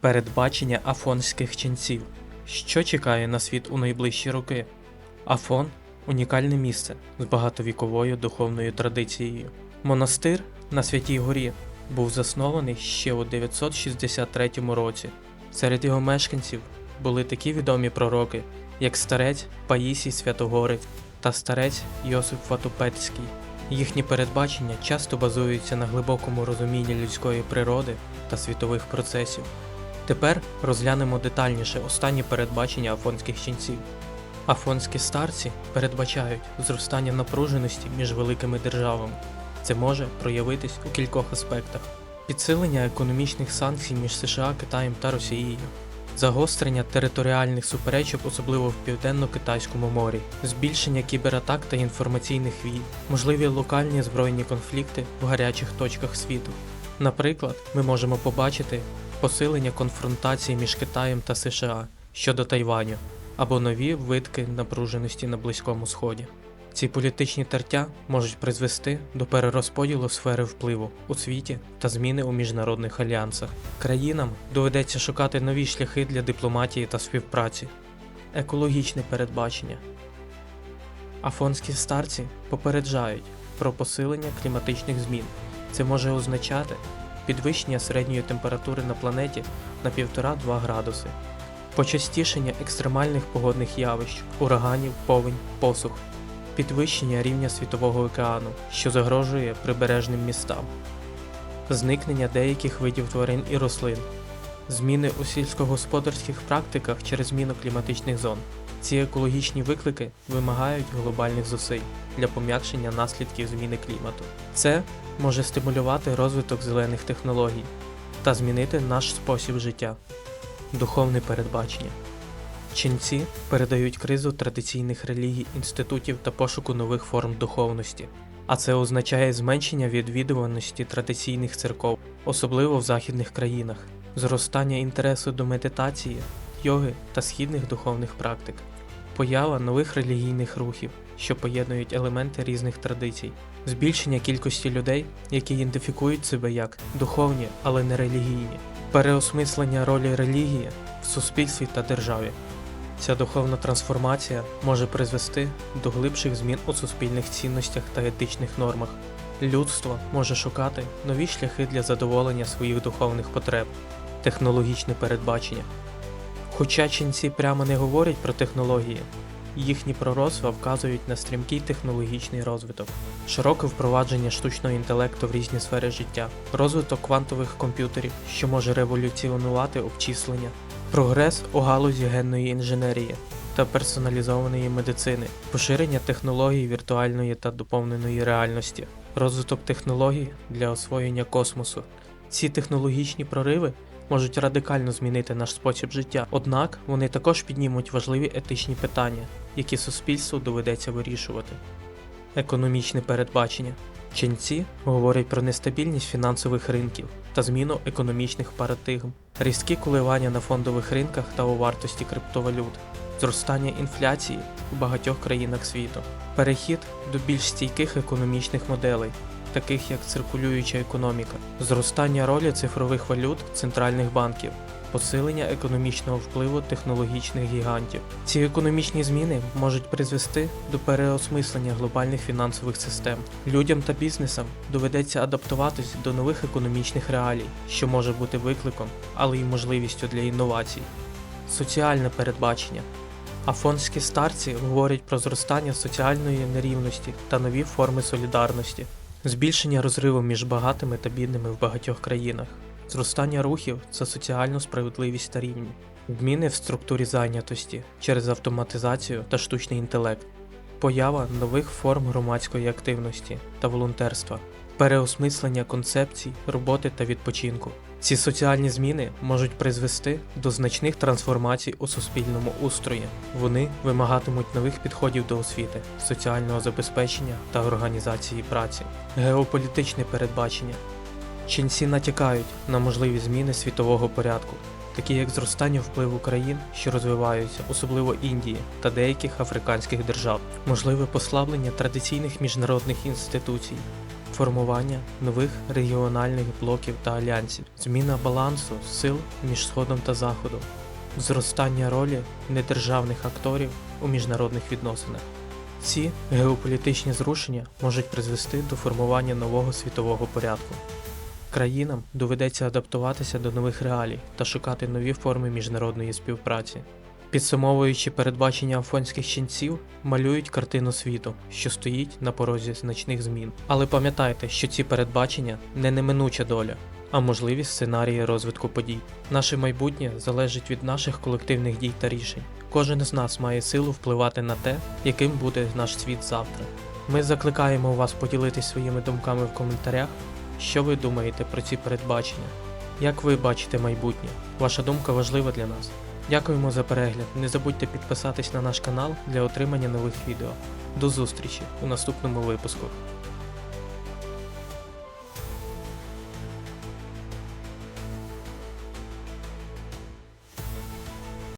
Передбачення афонських ченців. Що чекає на світ у найближчі роки? Афон унікальне місце з багатовіковою духовною традицією. Монастир на Святій Горі був заснований ще у 963 році. Серед його мешканців були такі відомі пророки, як старець Паїсій Святогорець та старець Йосип Ватупецький. Їхні передбачення часто базуються на глибокому розумінні людської природи та світових процесів. Тепер розглянемо детальніше останні передбачення афонських ченців. Афонські старці передбачають зростання напруженості між великими державами. Це може проявитись у кількох аспектах: підсилення економічних санкцій між США, Китаєм та Росією, загострення територіальних суперечок, особливо в південно-китайському морі, збільшення кібератак та інформаційних війн, можливі локальні збройні конфлікти в гарячих точках світу. Наприклад, ми можемо побачити посилення конфронтації між Китаєм та США щодо Тайваню або нові витки напруженості на Близькому Сході. Ці політичні тертя можуть призвести до перерозподілу сфери впливу у світі та зміни у міжнародних альянсах. Країнам доведеться шукати нові шляхи для дипломатії та співпраці. Екологічне передбачення. Афонські старці попереджають про посилення кліматичних змін. Це може означати підвищення середньої температури на планеті на 1,5-2 градуси, почастішення екстремальних погодних явищ, ураганів, повень, посух, підвищення рівня світового океану, що загрожує прибережним містам, зникнення деяких видів тварин і рослин, зміни у сільськогосподарських практиках через зміну кліматичних зон. Ці екологічні виклики вимагають глобальних зусиль для пом'якшення наслідків зміни клімату. Це може стимулювати розвиток зелених технологій та змінити наш спосіб життя. Духовне передбачення. Ченці передають кризу традиційних релігій, інститутів та пошуку нових форм духовності, а це означає зменшення відвідуваності традиційних церков, особливо в західних країнах, зростання інтересу до медитації, йоги та східних духовних практик, поява нових релігійних рухів, що поєднують елементи різних традицій, збільшення кількості людей, які ідентифікують себе як духовні, але не релігійні, переосмислення ролі релігії в суспільстві та державі. Ця духовна трансформація може призвести до глибших змін у суспільних цінностях та етичних нормах. Людство може шукати нові шляхи для задоволення своїх духовних потреб, технологічне передбачення. Хоча ченці прямо не говорять про технології, їхні пророцтва вказують на стрімкий технологічний розвиток, широке впровадження штучного інтелекту в різні сфери життя, розвиток квантових комп'ютерів, що може революціонувати обчислення, прогрес у галузі генної інженерії та персоналізованої медицини, поширення технологій віртуальної та доповненої реальності, розвиток технологій для освоєння космосу. Ці технологічні прориви можуть радикально змінити наш спосіб життя, однак вони також піднімуть важливі етичні питання, які суспільству доведеться вирішувати. Економічне передбачення. Ченці говорять про нестабільність фінансових ринків та зміну економічних парадигм, різкі коливання на фондових ринках та у вартості криптовалют, зростання інфляції у багатьох країнах світу, перехід до більш стійких економічних моделей, таких як циркулююча економіка, зростання ролі цифрових валют центральних банків, посилення економічного впливу технологічних гігантів. Ці економічні зміни можуть призвести до переосмислення глобальних фінансових систем. Людям та бізнесам доведеться адаптуватись до нових економічних реалій, що може бути викликом, але й можливістю для інновацій. Соціальне передбачення. Афонські старці говорять про зростання соціальної нерівності та нові форми солідарності, збільшення розриву між багатими та бідними в багатьох країнах, зростання рухів за соціальну справедливість та рівні, зміни в структурі зайнятості через автоматизацію та штучний інтелект, поява нових форм громадської активності та волонтерства, переосмислення концепцій, роботи та відпочинку. Ці соціальні зміни можуть призвести до значних трансформацій у суспільному устрої. Вони вимагатимуть нових підходів до освіти, соціального забезпечення та організації праці. Геополітичне передбачення. Ченці натякають на можливі зміни світового порядку, такі як зростання впливу країн, що розвиваються, особливо Індії та деяких африканських держав, можливе послаблення традиційних міжнародних інституцій, формування нових регіональних блоків та альянсів, зміна балансу сил між Сходом та Заходом, зростання ролі недержавних акторів у міжнародних відносинах. Ці геополітичні зрушення можуть призвести до формування нового світового порядку. Країнам доведеться адаптуватися до нових реалій та шукати нові форми міжнародної співпраці. Підсумовуючи передбачення афонських ченців, малюють картину світу, що стоїть на порозі значних змін. Але пам'ятайте, що ці передбачення не неминуча доля, а можливі сценарії розвитку подій. Наше майбутнє залежить від наших колективних дій та рішень. Кожен з нас має силу впливати на те, яким буде наш світ завтра. Ми закликаємо вас поділитись своїми думками в коментарях, що ви думаєте про ці передбачення. Як ви бачите майбутнє? Ваша думка важлива для нас. Дякуємо за перегляд. Не забудьте підписатись на наш канал для отримання нових відео. До зустрічі у наступному випуску.